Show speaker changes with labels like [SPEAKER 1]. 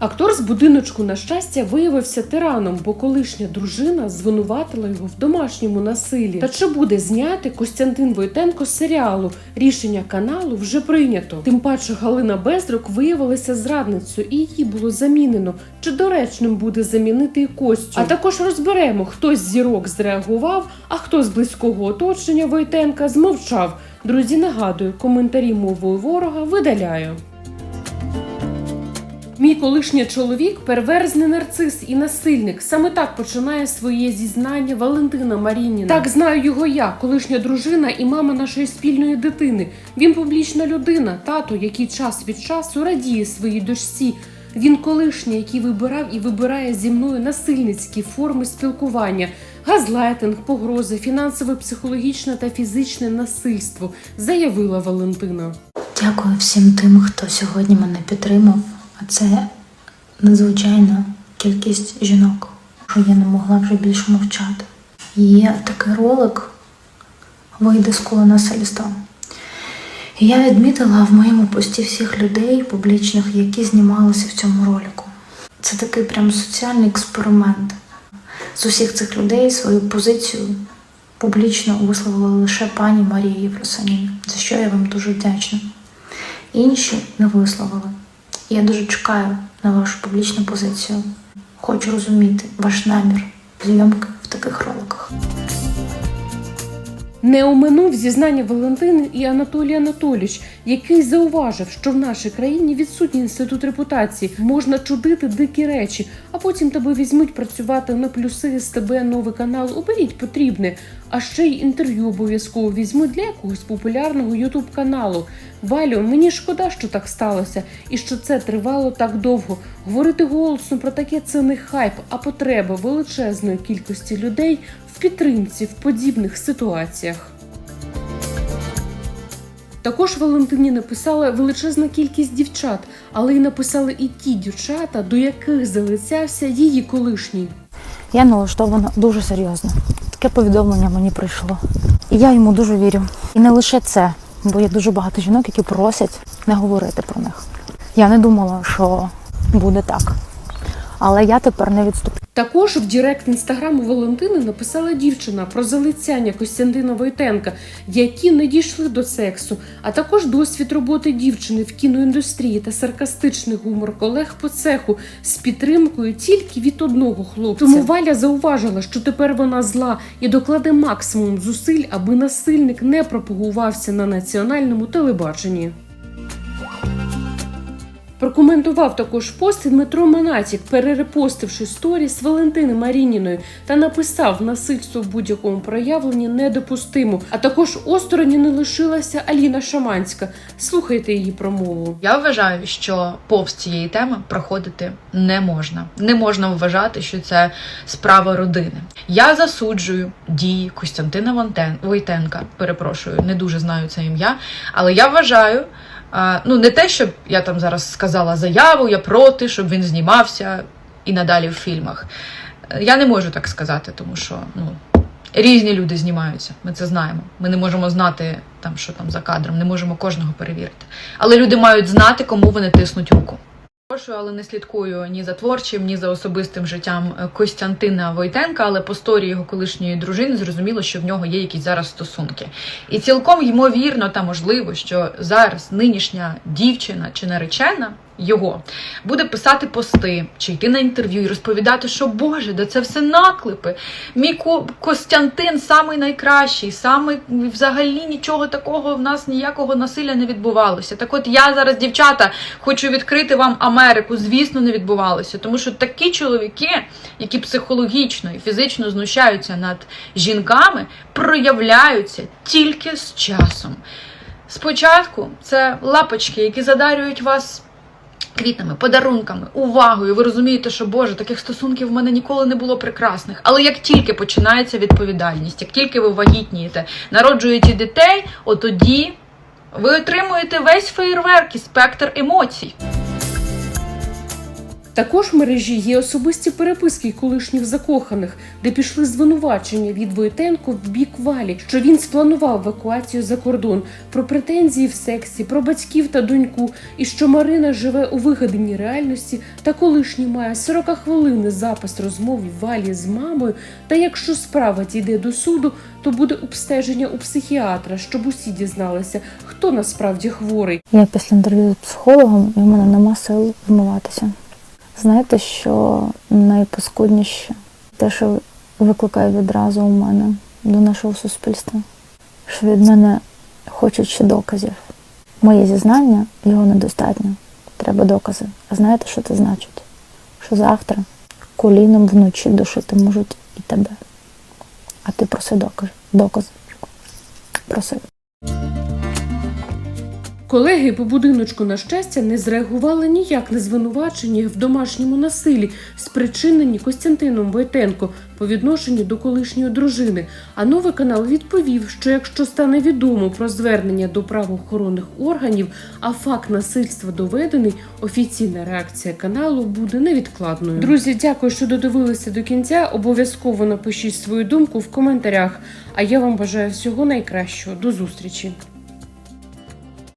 [SPEAKER 1] Актор з будиночку на щастя виявився тираном, бо колишня дружина звинуватила його в домашньому насиллі. Та чи буде зняти Костянтин Войтенко з серіалу? Рішення каналу вже прийнято. Тим паче Галина Безрук виявилася зрадницею, і її було замінено. Чи доречним буде замінити і Костю? А також розберемо, хто з зірок зреагував, а хто з близького оточення Войтенка змовчав. Друзі, нагадую, коментарі мовою ворога видаляю. Мій колишній чоловік перверзний нарцис і насильник. Саме так починає своє зізнання Валентина Марініна. Так знаю його я, колишня дружина і мама нашої спільної дитини. Він публічна людина, тато, який час від часу радіє своїй дочці. Він колишній, який вибирав і вибирає зі мною насильницькі форми спілкування, газлайтинг, погрози, фінансове, психологічне та фізичне насильство, заявила Валентина.
[SPEAKER 2] Дякую всім тим, хто сьогодні мене підтримав. А це надзвичайна кількість жінок, що я не могла вже більше мовчати. Є такий ролик вийде з коло насильства. І я відмітила в моєму пості всіх людей публічних, які знімалися в цьому ролику. Це такий прям соціальний експеримент. З усіх цих людей свою позицію публічно висловила лише пані Марія Євросанін, за що я вам дуже вдячна. Інші не висловили. Я дуже чекаю на вашу публічну позицію. Хочу розуміти ваш намір зйомки в таких роликах.
[SPEAKER 1] Не оминув зізнання Валентини і Анатолій Анатолійович, який зауважив, що в нашій країні відсутній інститут репутації, можна чудити дикі речі, а потім тебе візьмуть працювати на плюси з тебе новий канал. Оберіть потрібне. А ще й інтерв'ю обов'язково візьмуть для якогось популярного ютуб каналу. Валю, мені шкода, що так сталося, і що це тривало так довго. Говорити голосно про таке це не хайп, а потреба величезної кількості людей в підтримці в подібних ситуаціях. Також Валентині написала величезна кількість дівчат, але й написали і ті дівчата, до яких залицявся її колишній.
[SPEAKER 3] Я налаштована дуже серйозно. Таке повідомлення мені прийшло. І я йому дуже вірю. І не лише це, бо є дуже багато жінок, які просять не говорити про них. Я не думала, що буде так. Але я тепер не відступлю.
[SPEAKER 1] Також в Директ інстаграму Валентини написала дівчина про залицяння Костянтина Войтенка, які не дійшли до сексу, а також досвід роботи дівчини в кіноіндустрії та саркастичний гумор колег по цеху з підтримкою тільки від одного хлопця. Тому Валя зауважила, що тепер вона зла і докладе максимум зусиль, аби насильник не пропагувався на національному телебаченні. Прокоментував також пост і Дмитро Монатік, перерепостивши сторіс Валентини Марініною та написав насильство в будь-якому проявленні недопустимо. А також осторонь не лишилася Аліна Шаманська. Слухайте її промову.
[SPEAKER 4] Я вважаю, що повз цієї теми проходити не можна. Не можна вважати, що це справа родини. Я засуджую дії Костянтина Вонтен... Войтенка. Перепрошую, не дуже знаю це ім'я, але я вважаю. Ну, не те, щоб я там зараз сказала заяву, я проти, щоб він знімався і надалі в фільмах. Я не можу так сказати, тому що ну, різні люди знімаються. Ми це знаємо. Ми не можемо знати, там, що там за кадром, не можемо кожного перевірити. Але люди мають знати, кому вони тиснуть руку. Прошу, але не слідкую ні за творчим, ні за особистим життям е, Костянтина Войтенка, але по сторі його колишньої дружини зрозуміло, що в нього є якісь зараз стосунки. І цілком ймовірно та можливо, що зараз нинішня дівчина чи наречена його буде писати пости чи йти на інтерв'ю і розповідати, що Боже, да це все наклепи. Мій Ко- Костянтин самий найкращий, самий взагалі нічого такого в нас ніякого насилля не відбувалося. Так от я зараз, дівчата, хочу відкрити вам Америку. Звісно, не відбувалося, тому що такі чоловіки, які психологічно і фізично знущаються над жінками, проявляються тільки з часом. Спочатку це лапочки, які задарюють вас квітами, подарунками, увагою. Ви розумієте, що Боже, таких стосунків в мене ніколи не було прекрасних. Але як тільки починається відповідальність, як тільки ви вагітнієте, народжуєте дітей, отоді ви отримуєте весь феєрверк і спектр емоцій.
[SPEAKER 1] Також в мережі є особисті переписки колишніх закоханих, де пішли звинувачення від Войтенко в бік валі, що він спланував евакуацію за кордон, про претензії в сексі, про батьків та доньку, і що Марина живе у вигаданій реальності, та колишній має 40 хвилин запис розмов валі з мамою. Та якщо справа дійде до суду, то буде обстеження у психіатра, щоб усі дізналися, хто насправді хворий.
[SPEAKER 3] Я після інтерв'ю з психологом і в мене нема сил вмиватися. Знаєте, що найпаскудніше? Те, що викликає відразу у мене до нашого суспільства, що від мене хочуть ще доказів. Моє зізнання його недостатньо. Треба докази. А знаєте, що це значить? Що завтра коліном вночі душити можуть і тебе. А ти проси докази. Докази. Проси.
[SPEAKER 1] Колеги по будиночку на щастя не зреагували ніяк на звинувачення в домашньому насиллі, спричинені Костянтином Войтенко по відношенню до колишньої дружини. А новий канал відповів, що якщо стане відомо про звернення до правоохоронних органів, а факт насильства доведений, офіційна реакція каналу буде невідкладною. Друзі, дякую, що додивилися до кінця. Обов'язково напишіть свою думку в коментарях. А я вам бажаю всього найкращого. До зустрічі.